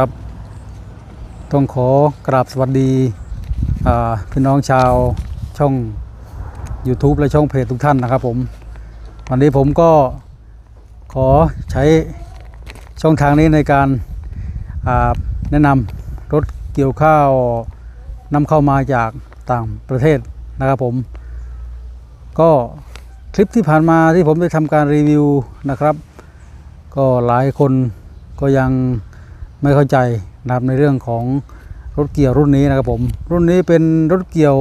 ครับ ต้องขอกราบสวัสดีพี่น้องชาวช่อง YouTube และช่องเพจทุกท่านนะครับผม วันนี้ผมก็ขอใช้ช่องทางนี้ในการาแนะนำรถเกี่ยวข้าวนำเข้ามาจากต่างประเทศนะครับผม ก็คลิปที่ผ่านมาที่ผมได้ทำการรีวิวนะครับ ก็หลายคนก็ยัง ไม่เข้าใจนะครับในเรื่องของรถเกี่ยวรุ่นนี้นะครับผม รุ่นนี้เป็นรถเกี่ยว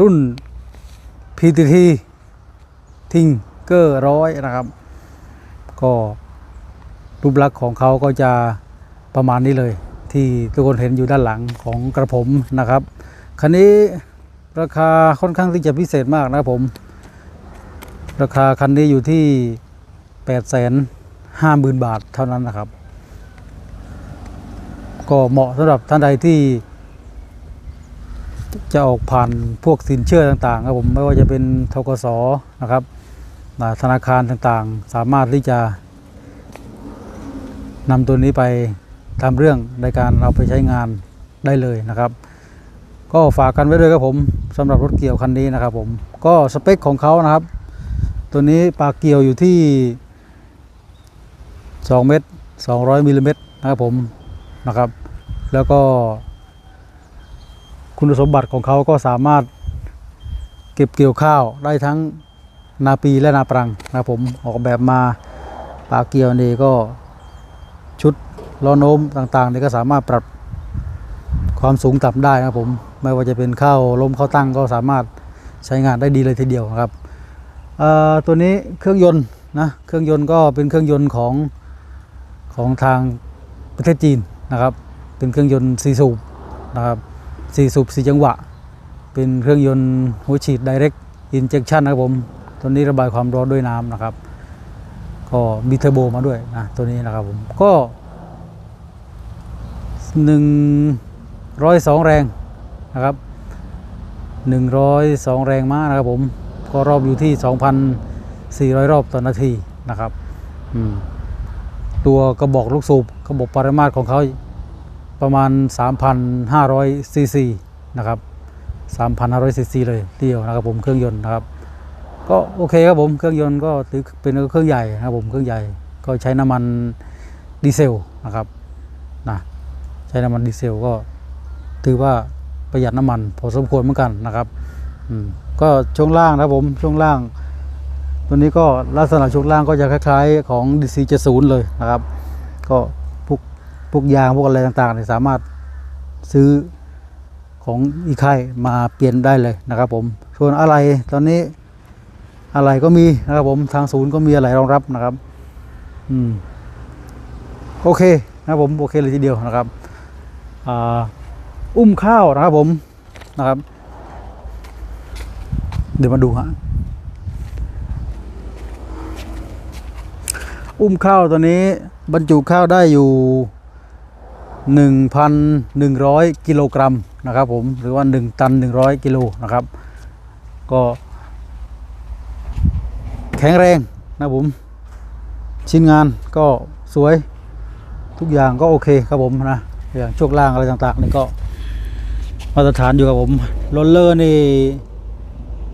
รุ่น PTT ทิงเกอร์ร้อยนะครับ ก็รูปลักษณ์ของเขาก็จะประมาณนี้เลย ที่ทุกคนเห็นอยู่ด้านหลังของกระผมนะครับ คันนี้ราคาค่อนข้างที่จะพิเศษมากนะครับผม ราคาคันนี้อยู่ที่ 8 5 0 0 0 0 บาทเท่านั้นนะครับ ก็เหมาะสำหรับท่านใดที่ จะออกผ่านพวกสินเชื่อต่างๆครับผมไม่ว่าจะเป็นทกสนะครับธนาคารต่างๆ สามารถที่จะนำตัวนี้ไปทำเรื่องในการเอาไปใช้งานได้เลยนะครับ ก็ฝากกันไว้ด้วยครับผมสำหรับรถเกี่ยวคันนี้นะครับผมก็สเปคของเขานะครับ ตัวนี้ปากเกี่ยวอยู่ที่ 2 เมตร 200มิลลิเมตรนะครับผมนะครับ แล้วก็ คุณสมบัติของเขาก็สามารถเก็บเกี่ยวข้าวได้ทั้งนาปีและนาปรังนะผมออกแบบมาปาเกี่ยวนี่ก็ชุดล้อโน้มต่างๆนี่ก็สามารถปรับความสูงต่ำได้นะผมไม่ว่าจะเป็นข้าวล้มข้าวตั้งก็สามารถใช้งานได้ดีเลยทีเดียวนะครับตัวนี้เครื่องยนต์นะเครื่องยนต์ก็เป็นเครื่องยนต์ของของทางประเทศจีนนะครับ เป็นเครื่องยนต์สีสูบนะครับสี่สูบสี่จังหวะ เป็นเครื่องยนต์หัวฉีด Direct Injection นะครับผม ตัวนี้ระบายความร้อนด้วยน้ำนะครับ ก็มีเทอร์โบมาด้วยนะตัวนี้นะครับผมก็หนึ่งร้อยสองแรงนะครับหนึ่งร้อยสองแรงม้านะครับผมก็รอบอยู่ที่สองพันสี่ร้อยรอบต่อนาทีนะครับตัวกระบอกลูกสูบกระบอกปริมาตรของเขา ประมาณ 3,500ซีซีนะครับ 3,500ซีซีเลยเดียวนะครับผมเครื่องยนต์นะครับ ก็โอเคครับผมเครื่องยนต์ก็ถือเป็นเครื่องใหญ่นะครับผมเครื่องใหญ่ก็ใช้น้ำมันดีเซลนะครับนะใช้น้ำมันดีเซลก็ถือว่าประหยัดน้ำมันพอสมควรเหมือนกันนะครับอืมก็ช่วงล่างนะครับผมช่วงล่าง ตัวนี้ก็ลักษณะช่วงล่างก็จะคล้าย ๆ ของ DC 70 เลยนะครับ ก็ พวกยางพวกอะไรต่างๆเนี่ยสามารถซื้อของอีกค่ายมาเปลี่ยนได้เลยนะครับผมส่วนอะไรตอนนี้อะไรก็มีนะครับผมทางศูนย์ก็มีอะไรรองรับนะครับอืมโอเคนะครับผมโอเคเลยทีเดียวนะครับอ่าอุ้มข้าวนะครับผมนะครับ เดี๋ยวมาดูฮะอุ้มข้าวตัวนี้บรรจุข้าวได้อยู่ 1,100 กิโลกรัมนะครับผมหรือว่า 1 ตัน 100 กิโลนะครับ ก็ แข็งแรงนะผม ชิ้นงานก็สวยทุกอย่างก็โอเคครับผมนะอย่างช่วงล่างอะไรต่างๆนี่ก็มาตรฐานอยู่ครับผมโรลเลอร์นี่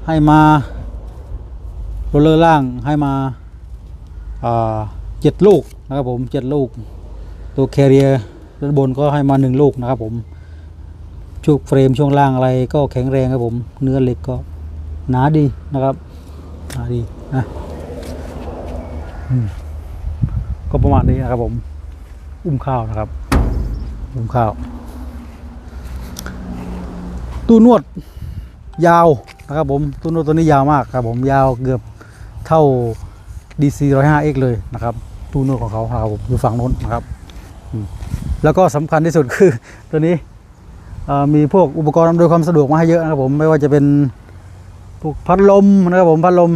ให้มาโรลเลอร์ล่างให้มาอ่าเจ็ดลูกนะครับผมเจ็ดลูกตัวแคเรีย ด้านบนก็ให้มาหนึ่งลูกนะครับผมช่วงเฟรมช่วงล่างอะไรก็แข็งแรงครับผม เนื้อเหล็กก็หนาดีนะครับหนาดีนะก็ประมาณนี้นะครับผม อุ้มข้าวนะครับ อุ้มข้าว ตู้นวดยาวนะครับผม ตู้นวดตัวนี้ยาวมากครับผมยาวเกือบเท่า DC 105X เลยนะครับ ตู้นวดของเขาครับผมอยู่ฝั่งโน้นนะครับอืม แล้วก็สำคัญที่สุดคือตัวนี้มีพวกอุปกรณ์อำนวยความสะดวกมาให้เยอะนะครับผมไม่ว่าจะเป็นพวกพัดลมนะครับผมพัดลม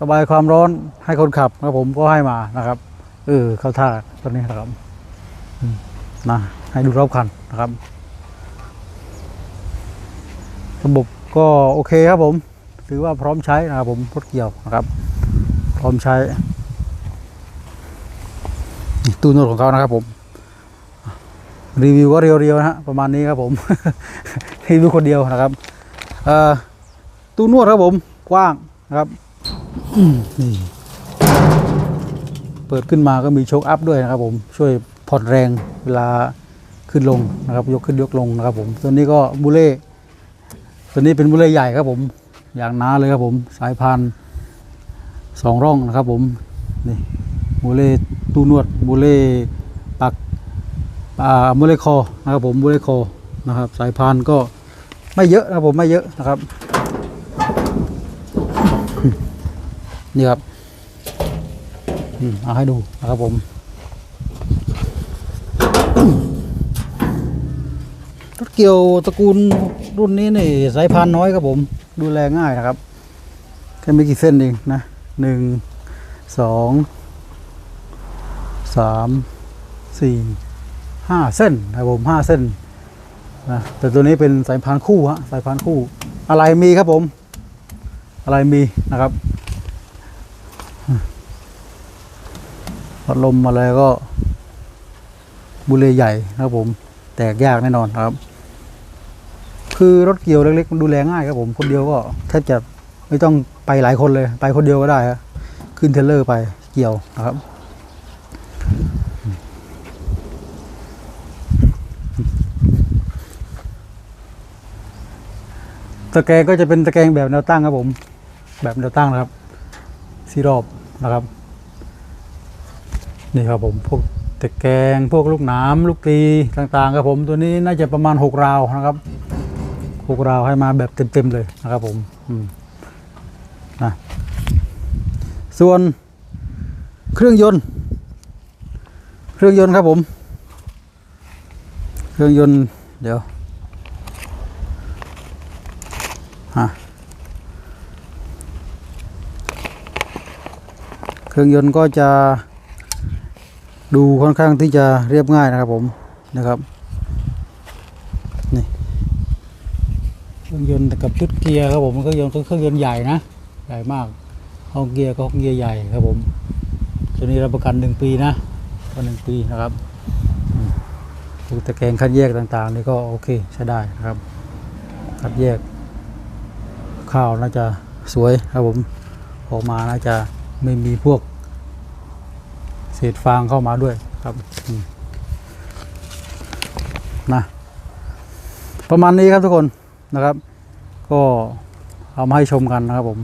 ระบายความร้อนให้คนขับนะครับผมก็ให้มานะครับเออเข้าท่าตัวนี้นะครับมนะให้ดูรอบคันนะครับ ระบบก็โอเคครับผม ถือว่าพร้อมใช้นะครับผมรถเกี่ยวนะครับ พร้อมใช้ตู้นวดของเขานะครับผม รีวิวก็เรียวๆนะฮะประมาณนี้ครับผม รีวิวคนเดียวนะครับเอ่อตู้นวดครับผมกว้างนะครับนี่เปิดขึ้นมาก็มีโชคอัพด้วยนะครับผมช่วยผ่อนแรงเวลาขึ้นลงนะครับ ยกขึ้นยกลงนะครับผมตัวนี้ก็บูเล่ตัวนี้เป็นบูเล่ใหญ่ครับผม อย่างหนาเลยครับผมสายพานสองร่องนะครับผมนี่บูเล่ตู้นวดบูเล่ปัก อ่ามูเลคอนะครับผมโมเลคอนะครับสายพานก็ไม่เยอะนะผมไม่เยอะนะครับนี่ครับอืมเอาให้ดูนะครับผมรถเกี่ยวตระกูลรุ่นนี้นี่สายพานน้อยครับผม ดูแลง่ายนะครับแค่ไม่กี่เส้นเองนะหนึ่งสองสามสี่ ห้าเส้นนะครับผมห้าเส้นนะแต่ตัวนี้เป็นสายพานคู่ฮะสายพานคู่ อะไรมีครับผม อะไรมีนะครับพัดลมอะไรก็บุเรใหญ่นะครับผม แตกยากแน่นอนครับ คือรถเกี่ยวเล็กๆมันดูแลง่ายครับผม คนเดียวก็แทบจะไม่ต้องไปหลายคนเลย ไปคนเดียวก็ได้ฮะขึ้นเทเลอร์ไปเกี่ยวนะครับ ตะแกรงก็จะเป็นตะแกรงแบบแนวตั้งครับผม แบบแนวตั้งนะครับสี่รอบนะครับ นี่ครับผมพวกตะแกรงพวกลูกหน้ำลูกกรีต่างๆครับผมตัวนี้น่าจะประมาณหกราวนะครับหกราวให้มาแบบเต็มๆเลยนะครับผมอืมนะส่วนเครื่องยนต์ เครื่องยนต์ครับผม เครื่องยนต์เดี๋ยว เครื่องยนต์ก็จะดูค่อนข้างที่จะเรียบง่ายนะครับผมนะครับนี่เครื่องยนต์กับชุดเกียร์ครับผมเครื่องยนต์เครื่องยนต์ใหญ่นะใหญ่มากห้องเกียร์ก็ห้องเกียร์ใหญ่ครับผมตัวนี้รับประกันหนึ่งปีนะก็หนึ่งปีนะครับอืมพวกตะแกรงคัดแยกต่างๆนี่ก็โอเคใช้ได้นะครับ คัดแยกข้าวน่าจะสวยครับผมออกมาน่าจะ ไม่มีพวกเศษฟางเข้ามาด้วยครับนะประมาณนี้ครับทุกคนนะครับ ก็เอามาให้ชมกันนะครับผม